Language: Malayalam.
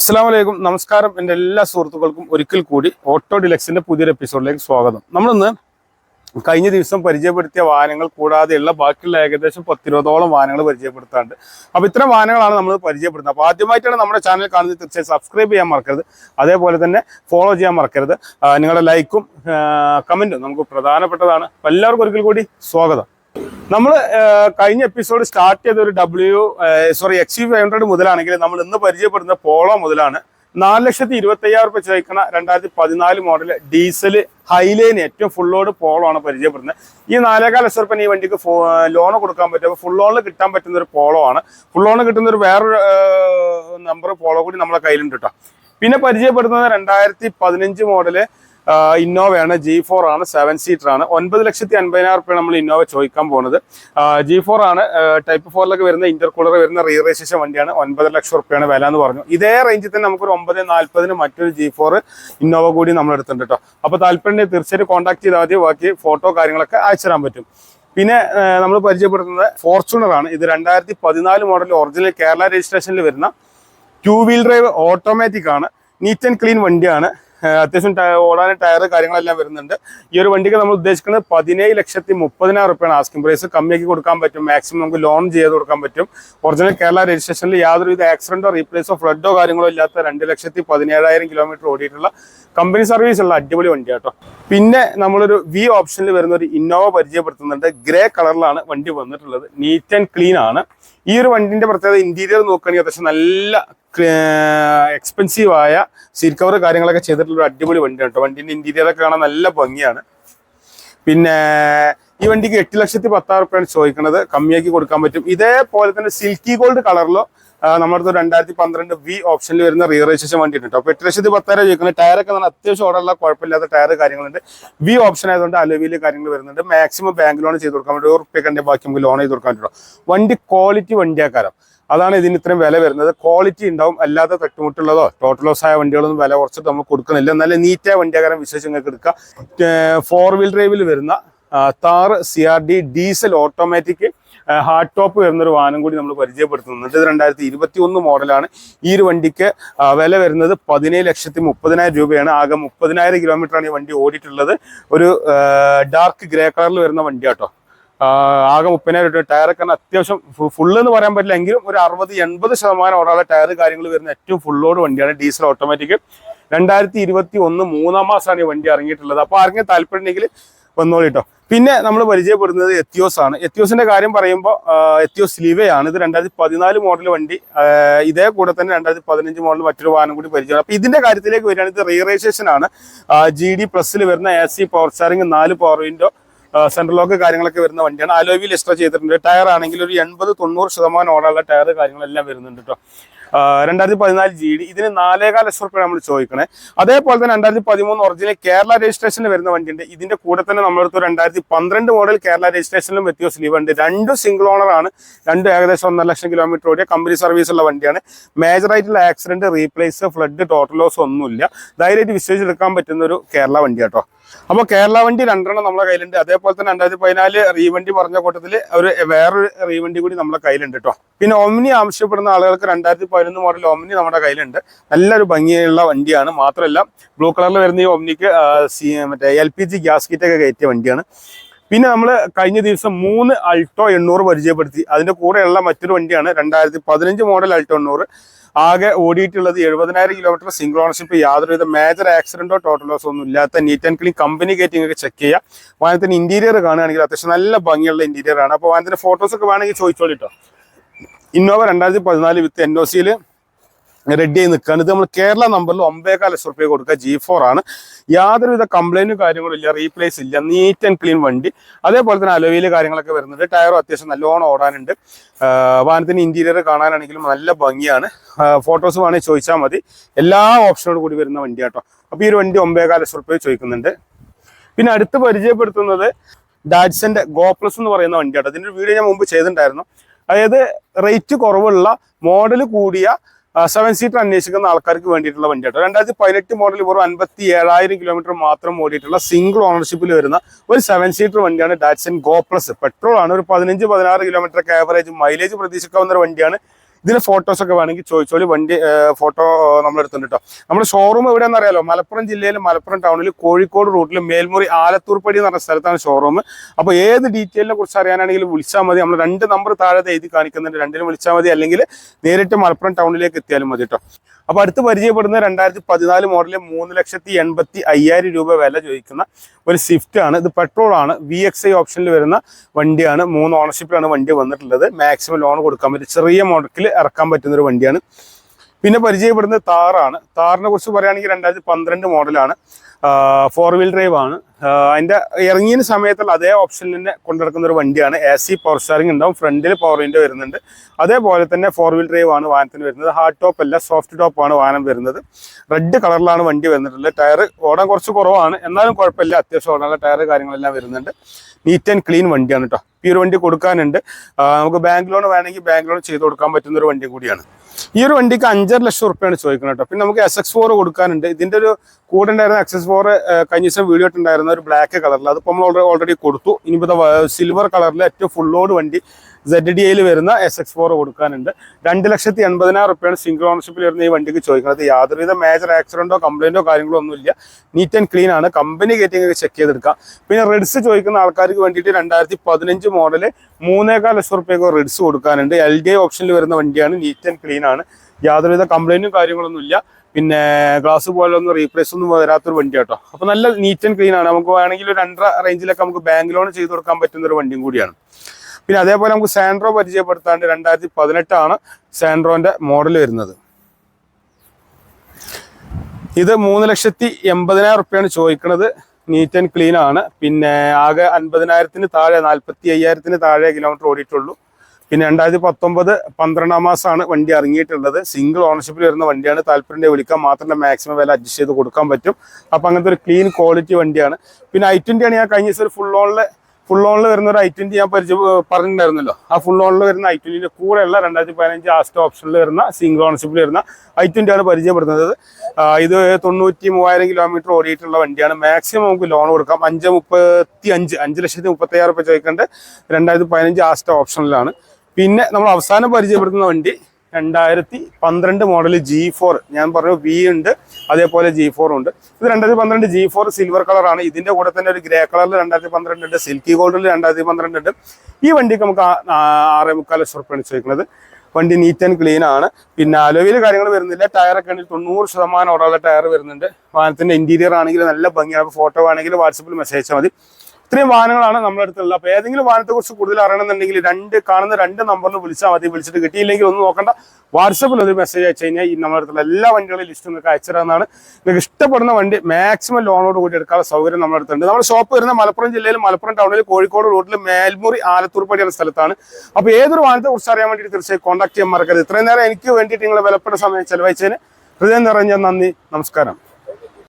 അസ്സാം വലൈക്കും നമസ്കാരം. എന്റെ എല്ലാ സുഹൃത്തുക്കൾക്കും ഒരിക്കൽ കൂടി ഓട്ടോ ഡിലക്സിന്റെ പുതിയൊരു എപ്പിസോഡിലേക്ക് സ്വാഗതം. നമ്മളിന്ന് കഴിഞ്ഞ ദിവസം പരിചയപ്പെടുത്തിയ വാഹനങ്ങൾ കൂടാതെയുള്ള ബാക്കിയുള്ള ഏകദേശം പത്തിരുപതോളം വാഹനങ്ങൾ പരിചയപ്പെടുത്താറുണ്ട്. അപ്പോൾ ഇത്തരം വാഹനങ്ങളാണ് നമ്മൾ പരിചയപ്പെടുന്നത് അപ്പോൾ ആദ്യമായിട്ടാണ് നമ്മുടെ ചാനൽ കാണുന്നത്. തീർച്ചയായും സബ്സ്ക്രൈബ് ചെയ്യാൻ മറക്കരുത്. അതേപോലെ തന്നെ ഫോളോ ചെയ്യാൻ മറക്കരുത്. നിങ്ങളുടെ ലൈക്കും കമന്റും നമുക്ക് പ്രധാനപ്പെട്ടതാണ്. എല്ലാവർക്കും ഒരിക്കൽ കൂടി സ്വാഗതം. നമ്മൾ കഴിഞ്ഞ എപ്പിസോഡ് സ്റ്റാർട്ട് ചെയ്ത ഒരു W sorry X U five hundred മുതലാണെങ്കിൽ നമ്മൾ ഇന്ന് പരിചയപ്പെടുന്ന പോളോ മുതലാണ് നാല് ലക്ഷത്തി ഇരുപത്തി അയ്യായിരം റുപ്യ ചോദിക്കുന്ന രണ്ടായിരത്തി പതിനാല് മോഡൽ ഡീസൽ ഹൈലൈൻ ഏറ്റവും ഫുൾ പോളോ ആണ് പരിചയപ്പെടുന്നത്. ഈ നാലേകാൽ ലക്ഷം റുപ്യ ഈ വണ്ടിക്ക് ലോൺ കൊടുക്കാൻ പറ്റും. ഫുൾ ലോണിൽ കിട്ടാൻ പറ്റുന്ന ഒരു പോളോ ആണ്. ഫുൾ ലോൺ കിട്ടുന്ന ഒരു വേറൊരു നമ്പർ പോളോ കൂടി നമ്മളെ കയ്യിലുണ്ട് കേട്ടോ പിന്നെ പരിചയപ്പെടുന്നത് രണ്ടായിരത്തി പതിനഞ്ച് മോഡൽ ഇന്നോവയാണ് ജി ഫോർ ആണ് സെവൻ സീറ്റർ ആണ്. ഒൻപത് ലക്ഷത്തി അൻപതിനായിരം റുപ്യ നമ്മൾ ഇന്നോവ ചോദിക്കാൻ പോകുന്നത് ജി ഫോർ ആണ് ടൈപ്പ് ഫോറിലൊക്കെ വരുന്ന ഇന്റർകൂളർ വരുന്ന റീ രജിസ്ട്രേഷൻ വണ്ടിയാണ്. ഒൻപത് ലക്ഷം റുപ്യാണ് വില എന്ന് പറഞ്ഞു. ഇതേ റേഞ്ചിൽ തന്നെ നമുക്കൊരു ഒമ്പത് നാൽപ്പതിന് മറ്റൊരു ജി ഫോർ ഇന്നോവ കൂടി നമ്മൾ എടുത്തിട്ടുണ്ട് കേട്ടോ അപ്പോൾ താല്പര്യം തീർച്ചയായിട്ടും കോൺടാക്ട് ചെയ്താൽ മതി. ബാക്കി ഫോട്ടോ കാര്യങ്ങളൊക്കെ അയച്ചു തരാൻ പറ്റും. പിന്നെ നമ്മൾ പരിചയപ്പെടുത്തുന്നത് ഫോർച്യൂണർ ആണ്. ഇത് രണ്ടായിരത്തി പതിനാല് മോഡൽ ഒറിജിനൽ കേരള രജിസ്ട്രേഷനിൽ വരുന്ന ടു വീൽ ഡ്രൈവ് ഓട്ടോമാറ്റിക് ആണ്. നീറ്റ് ആൻഡ് ക്ലീൻ വണ്ടിയാണ്. അത്യാവശ്യം ഓടാൻ ടയർ കാര്യങ്ങളെല്ലാം വരുന്നുണ്ട്. ഈ ഒരു വണ്ടിക്ക് നമ്മൾ ഉദ്ദേശിക്കുന്നത് പതിനേഴ് ലക്ഷത്തി മുപ്പതിനായിരം റുപ്യാണ് ആസ്കിംഗ് പ്രൈസ് കമ്മിയാക്കി കൊടുക്കാൻ പറ്റും. മാക്സിമം നമുക്ക് ലോൺ ചെയ്ത് കൊടുക്കാൻ പറ്റും. ഒറിജിനൽ കേരള രജിസ്ട്രേഷനിൽ യാതൊരുവിധ ആക്സിഡന്റോ റീപ്ലേസോ ഫ്ലഡോ കാര്യങ്ങളോ ഇല്ലാത്ത രണ്ട് ലക്ഷത്തി പതിനേഴായിരം കിലോമീറ്റർ ഓടിയിട്ടുള്ള കമ്പനി സർവീസ് ഉള്ള അടിപൊളി വണ്ടി കേട്ടോ പിന്നെ നമ്മളൊരു വി ഓപ്ഷനിൽ വരുന്ന ഒരു ഇന്നോവ പരിചയപ്പെടുത്തുന്നുണ്ട്. ഗ്രേ കളറിലാണ് വണ്ടി വന്നിട്ടുള്ളത്. നീറ്റ് ആൻഡ് ക്ലീൻ ആണ്. ഈ ഒരു വണ്ടിന്റെ പ്രത്യേകത ഇന്റീരിയർ നോക്കുകയാണെങ്കിൽ അത്യാവശ്യം നല്ല എക്സ്പെൻസീവ് ആയ സീറ്റ് കവർ കാര്യങ്ങളൊക്കെ ചെയ്തിട്ടുള്ള ഒരു അടിപൊളി വണ്ടിയാണ് കേട്ടോ. വണ്ടിന്റെ ഇന്റീരിയർ ഒക്കെ കാണാൻ നല്ല ഭംഗിയാണ്. പിന്നെ ഈ വണ്ടിക്ക് എട്ട് ലക്ഷത്തി പത്താറ് രൂപയാണ് ചോദിക്കുന്നത് കമ്മിയാക്കി കൊടുക്കാൻ പറ്റും. ഇതേപോലെ തന്നെ സിൽക്കി ഗോൾഡ് കളറിലോ നമ്മുടെ അടുത്ത് രണ്ടായിരത്തി പന്ത്രണ്ട് വി ഓപ്ഷനിൽ വരുന്ന റീ രജിസ്ട്രേഷൻ വണ്ടി ഉണ്ട് അപ്പോൾ എട്ട് ലക്ഷത്തി പത്തായിരം ചോദിക്കുന്നത് ടയറൊക്കെ നല്ല അത്യാവശ്യം ഓർഡറുള്ള കുഴപ്പമില്ലാത്ത ടയർ കാര്യങ്ങളുണ്ട്. വി ഓപ്ഷൻ ആയതുകൊണ്ട് അലവിയിൽ കാര്യങ്ങൾ വരുന്നുണ്ട്. മാക്സിമം ബാങ്ക് ലോൺ ചെയ്ത് കൊടുക്കാൻ പറ്റും റുപ്യക്കന്റെ ബാക്കി നമുക്ക് ലോൺ ചെയ്ത് കൊടുക്കാൻ പറ്റും വണ്ടി ക്വാളിറ്റി വണ്ടിയാക്കാരം. അതാണ് ഇതിന് ഇത്രയും വില വരുന്നത്. ക്വാളിറ്റി ഉണ്ടാവും അല്ലാത്ത തട്ടുമുട്ടുള്ളതോ ടോട്ടൽ ലോസ് ആയ വണ്ടികളൊന്നും വില കുറച്ചിട്ട് നമ്മൾ കൊടുക്കുന്നില്ല. നല്ല നീറ്റായ വണ്ടിയാകാരം വിശ്വസിച്ച് നിങ്ങൾക്ക് എടുക്കാം. ഫോർ വീൽ ഡ്രൈവിൽ വരുന്ന Thar C R D diesel automatic hard top വരുന്നൊരു വാഹനം കൂടി നമ്മൾ പരിചയപ്പെടുത്തുന്നുണ്ട് ഇത് രണ്ടായിരത്തി ഇരുപത്തി ഒന്ന് മോഡലാണ്. ഈ ഒരു വണ്ടിക്ക് വില വരുന്നത് പതിനേഴ് ലക്ഷത്തി മുപ്പതിനായിരം രൂപയാണ്. ആകെ മുപ്പതിനായിരം കിലോമീറ്റർ ആണ് ഈ വണ്ടി ഓടിയിട്ടുള്ളത്. ഒരു ഡാർക്ക് ഗ്രേ കളറിൽ വരുന്ന വണ്ടി കേട്ടോ ആകെ മുപ്പതിനായിരം രൂപ. ടയറൊക്കെ അത്യാവശ്യം ഫുള്ള് എന്ന് പറയാൻ പറ്റില്ല. എങ്കിലും ഒരു അറുപത് എൺപത് ശതമാനം ഓടാതെ ടയർ കാര്യങ്ങൾ വരുന്ന ഏറ്റവും ഫുള്ളോട് വണ്ടിയാണ് ഡീസൽ ഓട്ടോമാറ്റിക് രണ്ടായിരത്തി ഇരുപത്തി ഒന്ന് മൂന്നാം മാസമാണ് ഈ വണ്ടി ഇറങ്ങിയിട്ടുള്ളത്. അപ്പോൾ ആരെങ്കിലും താല്പര്യം ഉണ്ടെങ്കിൽ വന്നോളി കേട്ടോ പിന്നെ നമ്മൾ പരിചയപ്പെടുന്നത് എത്തിയോസ് ആണ്. എത്തിയോസിന്റെ കാര്യം പറയുമ്പോൾ എത്തിയോസ് ലിവയാണ്. ഇത് രണ്ടായിരത്തി പതിനാല് മോഡൽ വണ്ടി. ഇതേ കൂടെ തന്നെ രണ്ടായിരത്തി പതിനഞ്ച് മോഡൽ മറ്റൊരു വാഹനം കൂടി പരിചയമാണ്. അപ്പൊ ഇതിന്റെ കാര്യത്തിലേക്ക് വരികയാണെങ്കിൽ ഇത് റീ രജിസ്ട്രേഷൻ ആണ് ജി ഡി പ്ലസിൽ വരുന്ന എ സി പവർ സ്റ്റാറിംഗ് നാല് പവർ വിൻഡോ സെൻട്രൽ ലോക്ക് കാര്യങ്ങളൊക്കെ വരുന്ന വണ്ടിയാണ്. അലോവിൽ എക്സ്ട്രാ ചെയ്തിട്ടുണ്ട്. ടയർ ആണെങ്കിൽ ഒരു എൺപത് തൊണ്ണൂറ് ശതമാനം ഓടാനുള്ള ടയർ കാര്യങ്ങളെല്ലാം വരുന്നുണ്ട് കേട്ടോ രണ്ടായിരത്തി പതിനാല് ജി ഡി ഇതിന് നാലേകാൽ ലക്ഷം റുപ്യ നമ്മൾ ചോദിക്കണേ. അതേപോലെ തന്നെ രണ്ടായിരത്തി പതിമൂന്ന് ഒറിജിനൽ കേരള രജിസ്ട്രേഷനിൽ വരുന്ന വണ്ടിയുണ്ട്. ഇതിന്റെ കൂടെ തന്നെ നമ്മളടുത്ത് രണ്ടായിരത്തി പന്ത്രണ്ട് മോഡൽ കേരള രജിസ്ട്രേഷനിലും വ്യത്യാസ സ്ലീവ് ഉണ്ട്. രണ്ടും സിംഗിൾ ഓണർ ആണ്. രണ്ടും ഏകദേശം ഒന്നര ലക്ഷം കിലോമീറ്റർ ഓടിയ കമ്പനി സർവീസ് ഉള്ള വണ്ടിയാണ്. മേജർ ആയിട്ടുള്ള accident replace flood total loss ഒന്നുമില്ല. ധൈര്യമായിട്ട് വിശ്വസിച്ചെടുക്കാൻ പറ്റുന്ന ഒരു കേരള വണ്ടി കേട്ടോ അപ്പോൾ കേരള വണ്ടി രണ്ടെണ്ണം നമ്മളെ കയ്യിലുണ്ട്. അതേപോലെ തന്നെ രണ്ടായിരത്തി പതിനാല് റീവണ്ടി പറഞ്ഞ കൂട്ടത്തിൽ ഒരു വേറൊരു റീവണ്ടി കൂടി നമ്മളെ കയ്യിലുണ്ട് കേട്ടോ പിന്നെ ഒമിനി ആവശ്യപ്പെടുന്ന ആളുകൾക്ക് രണ്ടായിരത്തി പതിനൊന്ന് മോഡൽ ഒമിനി നമ്മുടെ കയ്യിലുണ്ട്. നല്ലൊരു ഭംഗിയുള്ള വണ്ടിയാണ്. മാത്രമല്ല ബ്ലൂ കളറിൽ വരുന്ന ഈ സി മറ്റേ എൽ പി ജി ഗ്യാസ് കിറ്റൊക്കെ കയറ്റിയ വണ്ടിയാണ്. പിന്നെ നമ്മൾ കഴിഞ്ഞ ദിവസം മൂന്ന് അൾട്ടോ എണ്ണൂറ് പരിചയപ്പെടുത്തി. അതിന്റെ കൂടെയുള്ള മറ്റൊരു വണ്ടിയാണ് രണ്ടായിരത്തി പതിനഞ്ച് മോഡൽ അൾട്ടോ എണ്ണൂറ്. ആകെ ഓടിയിട്ടുള്ളത് എഴുപതിനായിരം കിലോമീറ്റർ സിംഗിൾ ഓണർഷിപ്പ് യാതൊരുവിധ മേജർ ആക്സിഡന്റോ ടോട്ടൽ ലോസോ ഒന്നും ഇല്ലാത്ത നീറ്റ് ആൻഡ് ക്ലീൻ കമ്പനി ഗേറ്റിംഗ് ഒക്കെ ചെക്ക് ചെയ്യുക വാഹനത്തിന് ഇന്റീരിയർ കാണുകയാണെങ്കിൽ അത്യാവശ്യം നല്ല ഭംഗിയുള്ള ഇന്റീരിയർ ആണ്. അപ്പോൾ വാഹനത്തിന്റെ ഫോട്ടോസ് ഒക്കെ വേണമെങ്കിൽ ചോദിച്ചോളിട്ടോ ഇന്നോവ രണ്ടായിരത്തി പതിനാല് വിത്ത് എൻ ഒ സിയിൽ റെഡി ആയി നിൽക്കുകയാണ്. ഇത് നമ്മൾ കേരള നമ്പറിൽ ഒമ്പേകാൽ ലക്ഷം റുപ്യ കൊടുക്കുക. ജി ഫോർ ആണ്. യാതൊരുവിധ കംപ്ലൈന്റും കാര്യങ്ങളും ഇല്ല. റീപ്ലേസ് ഇല്ല. നീറ്റ് ആൻഡ് ക്ലീൻ വണ്ടി. അതേപോലെ തന്നെ അലോയിൽ കാര്യങ്ങളൊക്കെ വരുന്നുണ്ട്. ടയറും അത്യാവശ്യം നല്ലോണം ഓടാനുണ്ട്. വാഹനത്തിന് ഇന്റീരിയർ കാണാനാണെങ്കിലും നല്ല ഭംഗിയാണ്. ഫോട്ടോസ് വേണമെങ്കിൽ ചോദിച്ചാൽ മതി. എല്ലാ ഓപ്ഷനോട് കൂടി വരുന്ന വണ്ടി കേട്ടോ അപ്പോൾ ഈ ഒരു വണ്ടി ഒമ്പേകാൽ ലക്ഷം റുപ്യ ചോദിക്കുന്നുണ്ട്. പിന്നെ അടുത്ത് പരിചയപ്പെടുത്തുന്നത് ഡാറ്റ്സന്റെ ഗോപ്ലസ് എന്ന് പറയുന്ന വണ്ടിയാണ് അതിന്റെ വീഡിയോ ഞാൻ മുമ്പ് ചെയ്തിട്ടുണ്ടായിരുന്നു. അതായത് റേറ്റ് കുറവുള്ള മോഡൽ കൂടിയ സെവൻ സീറ്റർ അന്വേഷിക്കുന്ന ആൾക്കാർക്ക് വേണ്ടിയിട്ടുള്ള വണ്ടിയാട്ടോ. രണ്ടായിരത്തി പതിനെട്ട് മോഡൽ വെറും അൻപത്തി ഏഴായിരം കിലോമീറ്റർ മാത്രം ഓടിയിട്ടുള്ള സിംഗിൾ ഓണർഷിപ്പിൽ വരുന്ന ഒരു സെവൻ സീറ്റർ വണ്ടിയാണ് ഡാറ്റ്സൺ ഗോ പ്ലസ് പെട്രോൾ ആണ്. ഒരു പതിനഞ്ച് പതിനാറ് കിലോമീറ്റർ ആവറേജ് മൈലേജ് പ്രതീക്ഷിക്കാവുന്ന ഒരു വണ്ടിയാണ് ഇതിന്റെ ഫോട്ടോസ് ഒക്കെ വേണമെങ്കിൽ ചോദിച്ചോളി വണ്ടി ഫോട്ടോ നമ്മൾ എടുത്തിട്ടുണ്ട് കേട്ടോ നമ്മുടെ ഷോറൂം എവിടെയാണെന്ന് അറിയാലോ മലപ്പുറം ജില്ലയിൽ മലപ്പുറം ടൗണിൽ കോഴിക്കോട് റൂട്ടിൽ മേൽമുറി ആലത്തൂർപ്പടി എന്ന് പറഞ്ഞ സ്ഥലത്താണ് ഷോറൂം അപ്പോൾ ഏത് ഡീറ്റെയിലിനെ കുറിച്ച് അറിയാനാണെങ്കിൽ വിളിച്ചാൽ മതി. നമ്മൾ രണ്ട് നമ്പർ താഴെ എഴുതി കാണിക്കുന്നുണ്ട്. രണ്ടിനും വിളിച്ചാൽ മതി. അല്ലെങ്കിൽ നേരിട്ട് മലപ്പുറം ടൗണിലേക്ക് എത്തിയാലും മതി കേട്ടോ അപ്പോൾ അടുത്ത് പരിചയപ്പെടുന്ന രണ്ടായിരത്തി പതിനാല് മോഡലിൽ മൂന്ന് ലക്ഷത്തി എൺപത്തി അയ്യായിരം രൂപ വില ചോദിക്കുന്ന ഒരു സ്വിഫ്റ്റ് ആണ്. ഇത് പെട്രോൾ ആണ്. വി എക്സ് ഐ ഓപ്ഷനിൽ വരുന്ന വണ്ടിയാണ്. മൂന്ന് ഓണർഷിപ്പിലാണ് വണ്ടി വന്നിട്ടുള്ളത്. മാക്സിമം ലോൺ കൊടുക്കാൻ പറ്റും ചെറിയ മോഡലിൽ ഇറക്കാൻ പറ്റുന്ന ഒരു വണ്ടിയാണ്. പിന്നെ പരിചയപ്പെടുന്നത് താറാണ്. താറിനെ കുറിച്ച് പറയുകയാണെങ്കിൽ രണ്ടായിരത്തി പന്ത്രണ്ട് മോഡലാണ്. ഫോർ വീൽ ഡ്രൈവ് ആണ്. അതിന്റെ ഇറങ്ങിയ സമയത്തുള്ള അതേ ഓപ്ഷനിൽ തന്നെ കൊണ്ടിറക്കുന്ന ഒരു വണ്ടിയാണ്. എ സി പവർ സ്റ്റാറിംഗ് ഉണ്ടാവും. ഫ്രണ്ടിൽ പവർ വിൻഡോ വരുന്നുണ്ട്. അതേപോലെ തന്നെ ഫോർ വീൽ ഡ്രൈവ് ആണ് വാഹനത്തിന് വരുന്നത്. ഹാർഡ് ടോപ്പ് അല്ല സോഫ്റ്റ് ടോപ്പ് ആണ് വാഹനം വരുന്നത്. റെഡ് കളറിലാണ് വണ്ടി വരുന്നിട്ടുള്ളത്. ടയർ ഓടാൻ കുറച്ച് കുറവാണ്. എന്നാലും കുഴപ്പമില്ല. അത്യാവശ്യം ഓടാനുള്ള ടയർ കാര്യങ്ങളെല്ലാം വരുന്നുണ്ട്. നീറ്റ് ആൻഡ് ക്ലീൻ വണ്ടിയാണ് കേട്ടോ ഈ ഒരു വണ്ടി കൊടുക്കാനുണ്ട്. നമുക്ക് ബാങ്ക് ലോൺ വേണമെങ്കിൽ ബാങ്ക് ലോൺ ചെയ്ത് കൊടുക്കാൻ പറ്റുന്ന ഒരു വണ്ടി കൂടിയാണ്. ഈ ഒരു വണ്ടിക്ക് അഞ്ചര ലക്ഷം റുപ്യാണ് ചോദിക്കുന്നത് കേട്ടോ. പിന്നെ നമുക്ക് എസ് എക്സ് ഫോർ കൊടുക്കാനുണ്ട്. ഇതിന്റെ ഒരു കൂടെ ഉണ്ടായിരുന്ന എക്സ് എസ് ഫോർ കഴിഞ്ഞ ദിവസം വീഡിയോ ഇട്ടുണ്ടായിരുന്ന ഒരു ബ്ലാക്ക് കളറിൽ അതിപ്പോൾ നമ്മൾ ഓൾറെഡി കൊടുത്തു. ഇനിയിപ്പോൾ സിൽവർ കളറിൽ ഏറ്റവും ഫുള്ളോട് വണ്ടി. സെഡ് ഡി എയിൽ വരുന്ന എസ് എക്സ് ഫോർ കൊടുക്കാനുണ്ട്. രണ്ട് ലക്ഷത്തി എൺപതിനായിരം റുപ്യാണ് സിംഗിൾ ഓണർഷിപ്പിൽ വരുന്ന ഈ വണ്ടിക്ക് ചോദിക്കുന്നത്. യാതൊരുവിധ മേജർ ആക്സിഡന്റോ കംപ്ലൈന്റോ കാര്യങ്ങളോ ഒന്നുമില്ല. നീറ്റ് ആൻഡ് ക്ലീൻ ആണ്. കമ്പനി ഗേറ്റിംഗ് ഒക്കെ ചെക്ക് ചെയ്തെടുക്കാം. പിന്നെ റെഡ്സ് ചോദിക്കുന്ന ആൾക്കാർക്ക് വേണ്ടിയിട്ട് രണ്ടായിരത്തി പതിനഞ്ച് മോഡൽ മൂന്നേകാൽ ലക്ഷം റുപ്യക്ക് റെഡ്സ് കൊടുക്കാനുണ്ട്. എൽ ഡി ഓപ്ഷനിൽ വരുന്ന വണ്ടിയാണ്. നീറ്റ് ആൻഡ് ക്ലീൻ ആണ്. യാതൊരുവിധ കംപ്ലൈന്റും കാര്യങ്ങളൊന്നും ഇല്ല പിന്നെ ഗ്ലാസ് പോലെ ഒന്നും റീപ്ലേസ് ഒന്നും വരാത്തൊരു വണ്ടി കേട്ടോ. അപ്പൊ നല്ല നീറ്റ് ആൻഡ് ക്ലീൻ ആണ്. നമുക്ക് വേണമെങ്കിൽ ഒരു രണ്ടര റേഞ്ചിലൊക്കെ നമുക്ക് ബാങ്ക് ലോൺ ചെയ്ത് കൊടുക്കാൻ പറ്റുന്ന ഒരു വണ്ടിയും കൂടിയാണ്. പിന്നെ അതേപോലെ നമുക്ക് സാൻഡ്രോ പരിചയപ്പെടുത്താണ്ട് രണ്ടായിരത്തി പതിനെട്ടാണ് സാൻഡ്രോന്റെ മോഡൽ വരുന്നത്. ഇത് മൂന്ന് ലക്ഷത്തി എൺപതിനായിരം റുപ്യാണ് ചോദിക്കുന്നത് നീറ്റ് ആൻഡ് ക്ലീൻ ആണ്. പിന്നെ ആകെ അൻപതിനായിരത്തിന് താഴെ നാൽപ്പത്തി അയ്യായിരത്തിന് താഴെ കിലോമീറ്റർ ഓടിയിട്ടുള്ളൂ. പിന്നെ രണ്ടായിരത്തി പത്തൊമ്പത് പന്ത്രണ്ടാം മാസമാണ് വണ്ടി ഇറങ്ങിയിട്ടുള്ളത്. സിംഗിൾ ഓണർഷിപ്പിൽ വരുന്ന വണ്ടിയാണ്. താല്പര്യം വിളിക്കാൻ മാത്രമല്ല മാക്സിമം വില അഡ്ജസ്റ്റ് ചെയ്ത് കൊടുക്കാൻ പറ്റും. അപ്പം അങ്ങനത്തെ ഒരു ക്ലീൻ ക്വാളിറ്റി വണ്ടിയാണ്. പിന്നെ ഐ ട്വന്റി ആണ് ഞാൻ കഴിഞ്ഞ ദിവസം ഫുൾ ഓണിൽ ഫുൾ ഓണിൽ വരുന്ന ഒരു ഐ ട്വന്റി ഞാൻ പരിചയ പറഞ്ഞിട്ടുണ്ടായിരുന്നല്ലോ. ആ ഫുൾ ഓണിൽ വരുന്ന ഐ ട്വന്റിന്റെ കൂടെയുള്ള രണ്ടായിരത്തി പതിനഞ്ച് ലാസ്റ്റ് ഓപ്ഷനിൽ വരുന്ന സിംഗിൾ ഓണർഷിപ്പിൽ വരുന്ന ഐ ട്വന്റിയാണ് പരിചയപ്പെടുന്നത്. ഇത് തൊണ്ണൂറ്റി മൂവായിരം കിലോമീറ്റർ ഓടിയിട്ടുള്ള വണ്ടിയാണ്. മാക്സിമം നമുക്ക് ലോൺ കൊടുക്കാം. അഞ്ച് മുപ്പത്തി അഞ്ച് അഞ്ച് ലക്ഷത്തി മുപ്പത്തി ആയിരം രൂപ ചോദിക്കേണ്ട. രണ്ടായിരത്തി പതിനഞ്ച് ലാസ്റ്റ് ഓപ്ഷനിലാണ് പിന്നെ നമ്മൾ അവസാനം പരിചയപ്പെടുത്തുന്ന വണ്ടി രണ്ടായിരത്തി പന്ത്രണ്ട് മോഡൽ ജി ഫോർ ഞാൻ പറഞ്ഞു വി ഉണ്ട് അതേപോലെ ജി ഫോർ ഉണ്ട്. ഇത് രണ്ടായിരത്തി പന്ത്രണ്ട് ജി ഫോർ സിൽവർ കളറാണ് ഇതിന്റെ കൂടെ തന്നെ ഒരു ഗ്രേ കളറിൽ രണ്ടായിരത്തി പന്ത്രണ്ട് ഉണ്ട് സിൽക്കി ഗോൾഡിൽ രണ്ടായിരത്തി പന്ത്രണ്ട് ഉണ്ട്. ഈ വണ്ടിക്ക് നമുക്ക് ആറേ മുക്കാൽ ലക്ഷം റുപ്യാണ് ചോദിക്കുന്നത് വണ്ടി നീറ്റ് ആൻഡ് ക്ലീൻ ആണ്. പിന്നെ അലോവിയിൽ കാര്യങ്ങൾ വരുന്നില്ല. ടയറൊക്കെ ആണെങ്കിൽ തൊണ്ണൂറ് ശതമാനം ഒരാളുടെ ടയർ വരുന്നുണ്ട്. വാഹനത്തിന്റെ ഇന്റീരിയർ ആണെങ്കിൽ നല്ല ഭംഗിയാണ്. ഫോട്ടോ ആണെങ്കിൽ വാട്സപ്പിൽ മെസ്സേജ് മതി. ഇത്രയും വാഹനങ്ങളാണ് നമ്മുടെ അടുത്തുള്ളത്. അപ്പോൾ ഏതെങ്കിലും വാഹനത്തെ കുറിച്ച് കൂടുതൽ അറിയണമെന്നുണ്ടെങ്കിൽ രണ്ട് കാണുന്ന രണ്ട് നമ്പറിൽ വിളിച്ചാൽ മതി. വിളിച്ചിട്ട് കിട്ടിയില്ലെങ്കിൽ ഒന്നും നോക്കണ്ട. വാട്സപ്പിൽ ഒരു മെസ്സേജ് അയച്ചു കഴിഞ്ഞാൽ ഈ നമ്മുടെ അടുത്തുള്ള എല്ലാ വണ്ടികളും ലിസ്റ്റ് നിങ്ങൾക്ക് അയച്ചിരുന്നതാണ് നിങ്ങൾക്ക് ഇഷ്ടപ്പെടുന്ന വണ്ടി മാക്സിമം ലോണോട് കൂടി എടുക്കാനുള്ള സൗകര്യം നമ്മുടെ അടുത്തുണ്ട്. നമ്മുടെ ഷോപ്പ് വരുന്ന മലപ്പുറം ജില്ലയിൽ മലപ്പുറം ടൗണിൽ കോഴിക്കോട് റോഡിൽ മേൽമുറി ആലത്തൂർപ്പടി എന്ന സ്ഥലത്താണ്. അപ്പോൾ ഏതൊരു വാഹനത്തെ കുറിച്ച് അറിയാൻ വേണ്ടിയിട്ട് തീർച്ചയായും കോൺടാക്ട് ചെയ്യാൻ മറക്കരുത്. ഇത്രയും നേരം എനിക്ക് വേണ്ടിയിട്ട് നിങ്ങൾ വിലപ്പെട്ട സമയം ചെലവഴിച്ചതിന് ഹൃദയം നിറഞ്ഞ നന്ദി. നമസ്കാരം.